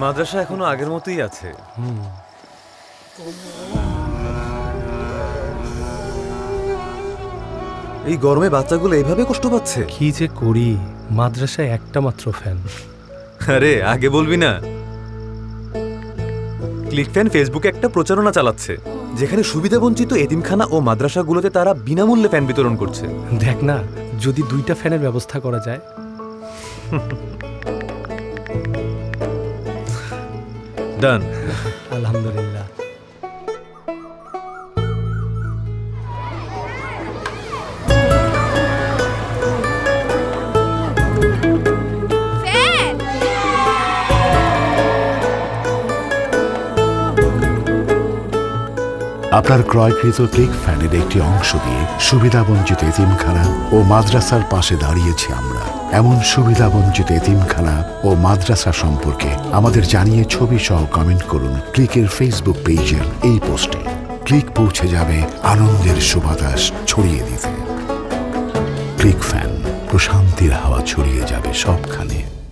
মাদ্রাসা এখনও আগের মতোই আছে। এই গরমে বাচ্চাগুলো এইভাবে কষ্ট পাচ্ছে? কি যে করি মাদ্রাসায় একটা মাত্র ফ্যান আরে আগে বলবি না। ক্লিক ফ্যান ফেসবুকে একটা প্রচারণা চালাচ্ছে যেখানে সুবিধাবঞ্চিত এতিমখানা ও মাদ্রাসাগুলোতে তারা বিনামূল্যে ফ্যান বিতরণ করছে। দেখ না যদি দুইটা ফ্যানের ব্যবস্থা করা যায়। ডান আলহামদুলিল্লাহ। আপনার ক্রয়কৃত ক্লিক ফ্যানের একটি অংশ দিয়ে সুবিধাবঞ্চিত এতিমখানা ও মাদ্রাসার পাশে দাঁড়িয়েছি আমরা। এমন সুবিধা বঞ্চিত এতিমখানা ও মাদ্রাসা সম্পর্কে আমাদের জানিয়ে ছবি সহ কমেন্ট করুন ক্লিকের ফেসবুক পেজের এই পোস্টে ক্লিক পৌঁছে যাবে আনন্দের সুবাতাস ছড়িয়ে দিতে। ক্লিক ফ্যান প্রশান্তির হাওয়া ছড়িয়ে যাবে সবখানে।